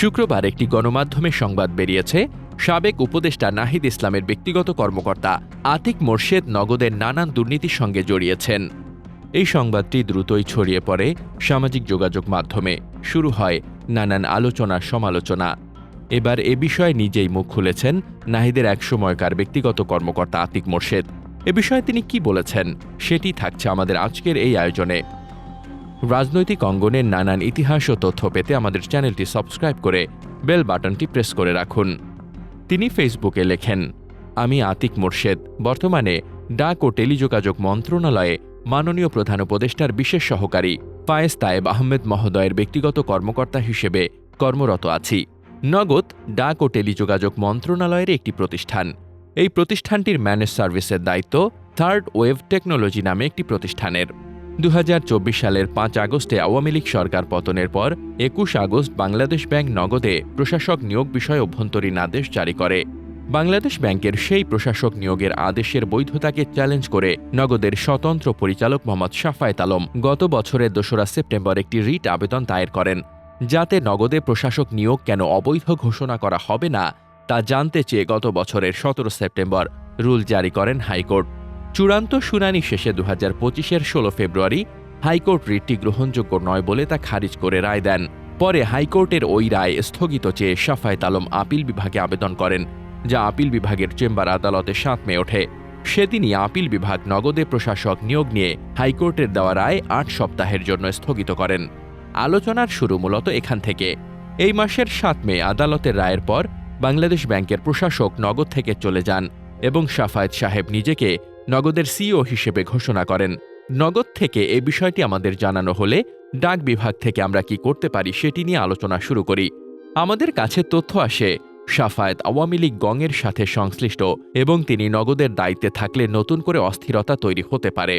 শুক্রবার একটি গণমাধ্যমে সংবাদ বেরিয়েছে, সাবেক উপদেষ্টা নাহিদ ইসলামের ব্যক্তিগত কর্মকর্তা আতিক মোর্শেদ নগদের নানান দুর্নীতির সঙ্গে জড়িয়েছেন। এই সংবাদটি দ্রুতই ছড়িয়ে পড়ে সামাজিক যোগাযোগ মাধ্যমে। শুরু হয় নানান আলোচনা, সমালোচনা। এবার এ বিষয়ে নিজেই মুখ খুলেছেন নাহিদের একসময়কার ব্যক্তিগত কর্মকর্তা আতিক মোর্শেদ। এ বিষয়ে তিনি কি বলেছেন, সেটি থাকছে আমাদের আজকের এই আয়োজনে। রাজনৈতিক অঙ্গনের নানান ইতিহাস ও তথ্য পেতে আমাদের চ্যানেলটি সাবস্ক্রাইব করে বেল বাটনটি প্রেস করে রাখুন। তিনি ফেসবুকে লেখেন, আমি আতিক মোর্শেদ। বর্তমানে ডাক ও টেলিযোগাযোগ মন্ত্রণালয়ে মাননীয় প্রধান উপদেষ্টার বিশেষ সহকারী ফায়েজ তায়েব আহমেদ মহোদয়ের ব্যক্তিগত কর্মকর্তা হিসেবে কর্মরত আছি। নগদ ডাক ও টেলিযোগাযোগ মন্ত্রণালয়ের একটি প্রতিষ্ঠান। এই প্রতিষ্ঠানটির ম্যানেজ সার্ভিসের দায়িত্ব থার্ড ওয়েভ টেকনোলজি নামে একটি প্রতিষ্ঠানের। দু হাজার চব্বিশ সালের পাঁচ আগস্টে আওয়ামী লীগ সরকার পতনের পর একুশ আগস্ট বাংলাদেশ ব্যাংক নগদে প্রশাসক নিয়োগ বিষয়ে অভ্যন্তরীণ আদেশ জারি করে। বাংলাদেশ ব্যাংকের সেই প্রশাসক নিয়োগের আদেশের বৈধতাকে চ্যালেঞ্জ করে নগদের স্বতন্ত্র পরিচালক মোহাম্মদ সাফায়েত আলম গত বছরের দোসরা সেপ্টেম্বর একটি রিট আবেদন দায়ের করেন। যাতে নগদে প্রশাসক নিয়োগ কেন অবৈধ ঘোষণা করা হবে না, তা জানতে চেয়ে গত বছরের সতেরো সেপ্টেম্বর রুল জারি করেন হাইকোর্ট। চূড়ান্ত শুনানি শেষে দু হাজার পঁচিশের ষোলো ফেব্রুয়ারি হাইকোর্ট রিটটি গ্রহণযোগ্য নয় বলে তা খারিজ করে রায় দেন। পরে হাইকোর্টের ওই রায় স্থগিত চেয়ে সাফায়েত আলম আপিল বিভাগে আবেদন করেন, যা আপিল বিভাগের চেম্বার আদালতে সাত মে ওঠে। সেদিনই আপিল বিভাগ নগদে প্রশাসক নিয়োগ নিয়ে হাইকোর্টের দেওয়া রায় আট সপ্তাহের জন্য স্থগিত করেন। আলোচনার শুরু মূলত এখান থেকে। এই মাসের সাত মে আদালতের রায়ের পর বাংলাদেশ ব্যাংকের প্রশাসক নগদ থেকে চলে যান এবং সাফায়েত সাহেব নিজেকে নগদের সিইও হিসেবে ঘোষণা করেন। নগদ থেকে এ বিষয়টি আমাদের জানানো হলে ডাক বিভাগ থেকে আমরা কি করতে পারি সেটি নিয়ে আলোচনা শুরু করি। আমাদের কাছে তথ্য আসে, সাফায়েত আওয়ামী লীগ গংয়ের সাথে সংশ্লিষ্ট এবং তিনি নগদের দায়িত্বে থাকলে নতুন করে অস্থিরতা তৈরি হতে পারে।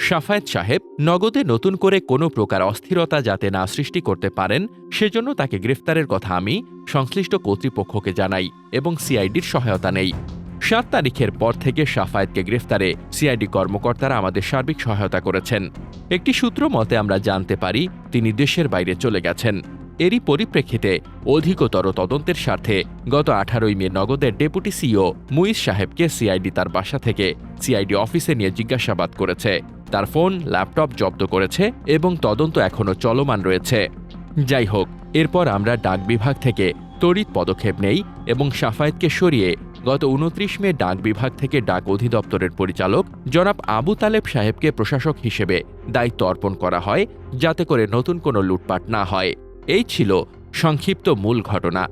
সাফায়েত সাহেব, নগদে নতুন করে কোনো প্রকার অস্থিরতা যাতে না সৃষ্টি করতে পারেন, সেজন্য তাকে গ্রেফতারের কথা আমি সংশ্লিষ্ট কর্তৃপক্ষকে জানাই এবং সিআইডির সহায়তা নেই। সাত তারিখের পর থেকে সাফায়েতকে গ্রেফতারে সিআইডি কর্মকর্তারা আমাদের সার্বিক সহায়তা করেছেন। একটি সূত্র মতে আমরা জানতে পারি তিনি দেশের বাইরে চলে গেছেন। এরই পরিপ্রেক্ষিতে অধিকতর তদন্তের স্বার্থে গত আঠারোই মে নগদের ডেপুটি সিও মুইজ সাহেবকে সিআইডি তার বাসা থেকে সিআইডি অফিসে নিয়ে জিজ্ঞাসাবাদ করেছে। তার ফোন, ল্যাপটপ জব্দ করেছে এবং তদন্ত এখনও চলমান রয়েছে। যাই হোক, এরপর আমরা ডাক বিভাগ থেকে তড়িৎ পদক্ষেপ নেই এবং সাফায়েতকে সরিয়ে গত উনত্রিশ মে ডাক বিভাগ থেকে ডাক অধিদপ্তরের পরিচালক জনাব আবু তালেব সাহেবকে প্রশাসক হিসেবে দায়িত্ব অর্পণ করা হয় যাতে করে নতুন কোনো লুটপাট না হয়। এই ছিল সংক্ষিপ্ত মূল ঘটনা।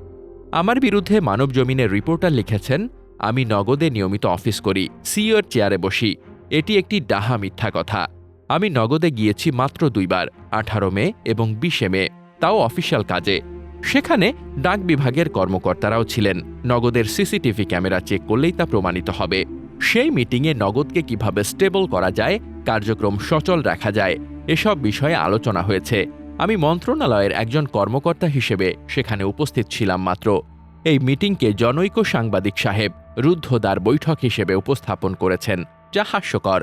আমার বিরুদ্ধে মানব জমিনের রিপোর্টার লিখেছেন, আমি নগদে নিয়মিত অফিস করি সিইওর চেয়ারে বসি। এটি একটি ডাহা মিথ্যা কথা। আমি নগদে গিয়েছি মাত্র দুইবার, আঠারো মে এবং বিশে মে। তাও অফিসিয়াল কাজে। সেখানে ডাক বিভাগের কর্মকর্তারাও ছিলেন। নগদের সিসিটিভি ক্যামেরা চেক করলেই তা প্রমাণিত হবে। সেই মিটিংয়ে নগদকে কীভাবে স্টেবল করা যায়, কার্যক্রম সচল রাখা যায়, এসব বিষয়ে আলোচনা হয়েছে। আমি মন্ত্রণালয়ের একজন কর্মকর্তা হিসেবে সেখানে উপস্থিত ছিলাম মাত্র। এই মিটিংকে জনৈক সাংবাদিক সাহেব রুদ্ধদ্বার বৈঠক হিসেবে উপস্থাপন করেছেন, যা হাস্যকর।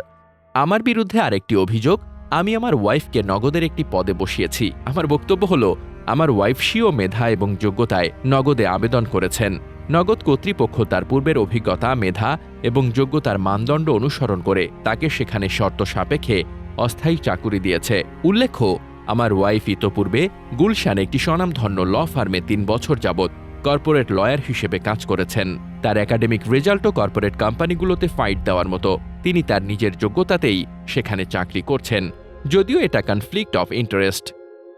আমার বিরুদ্ধে আরেকটি অভিযোগ, আমি আমার ওয়াইফকে নগদের একটি পদে বসিয়েছি। আমার বক্তব্য হলো আমার ওয়াইফ স্বীয় মেধা এবং যোগ্যতায় নগদে আবেদন করেছেন। নগদ কর্তৃপক্ষ তার পূর্বের অভিজ্ঞতা, মেধা এবং যোগ্যতার মানদণ্ড অনুসরণ করে তাকে সেখানে শর্ত সাপেক্ষে অস্থায়ী চাকুরি দিয়েছে। উল্লেখ্য, আমার ওয়াইফ ইতোপূর্বে গুলশানে একটি স্বনামধন্য ল ফার্মে তিন বছর যাবৎ কর্পোরেট লয়ার হিসেবে কাজ করেছেন। তার একাডেমিক রেজাল্টও কর্পোরেট কোম্পানিগুলোতে ফাইট দেওয়ার মতো। তিনি তার নিজের যোগ্যতাতেই সেখানে চাকরি করছেন। যদিও এটা কনফ্লিক্ট অফ ইন্টারেস্ট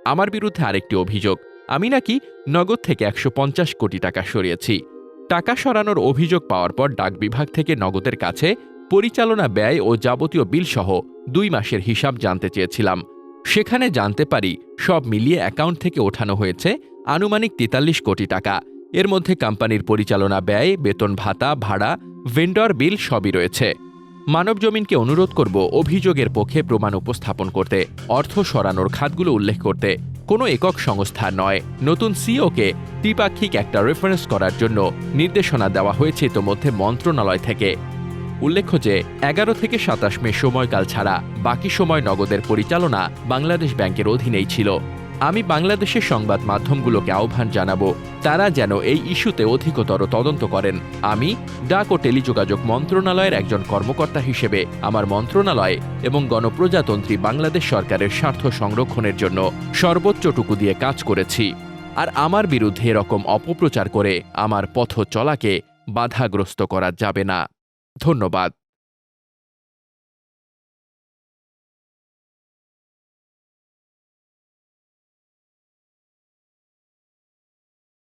আমার বিরুদ্ধে আরেকটি অভিযোগ। আমি নাকি নগদ থেকে একশো পঞ্চাশ কোটি টাকা সরিয়েছি। টাকা সরানোর অভিযোগ পাওয়ার পর ডাক বিভাগ থেকে নগদের কাছে পরিচালনা ব্যয় ও যাবতীয় বিল সহ দুই মাসের হিসাব জানতে চেয়েছিলাম। সেখানে জানতে পারি সব মিলিয়ে অ্যাকাউন্ট থেকে ওঠানো হয়েছে আনুমানিক তেতাল্লিশ কোটি টাকা। এর মধ্যে কোম্পানির পরিচালনা ব্যয়, বেতন ভাতা, ভাড়া ভেন্ডর বিল সবই রয়েছে। মানব জমিনকে অনুরোধ করব অভিযোগের পক্ষে প্রমাণ উপস্থাপন করতে, অর্থ সরানোর খাতগুলো উল্লেখ করতে। কোনো একক সংস্থা নয়। নতুন সিওকে দ্বিপাক্ষিক একটা রেফারেন্স করার জন্য নির্দেশনা দেওয়া হয়েছে ইতোমধ্যে মন্ত্রণালয় থেকে। উল্লেখ্য যে, এগারো থেকে সাতাশ মে সময়কাল ছাড়া বাকি সময় নগদের পরিচালনা বাংলাদেশ ব্যাংকের অধীনেই ছিল। আমি বাংলাদেশের সংবাদ মাধ্যমগুলোকে আহ্বান জানাব। তারা যেন এই ইস্যুতে অধিকতর তদন্ত করেন। আমি ডাক ও টেলিযোগাযোগ মন্ত্রণালয়ের একজন কর্মকর্তা হিসেবে আমার মন্ত্রণালয় এবং গণপ্রজাতন্ত্রী বাংলাদেশ সরকারের স্বার্থ সংরক্ষণের জন্য সর্বোচ্চটুকু দিয়ে কাজ করেছি। আর আমার বিরুদ্ধে এরকম অপপ্রচার করে আমার পথ চলাকে বাধাগ্রস্ত করা যাবে না। ধন্যবাদ।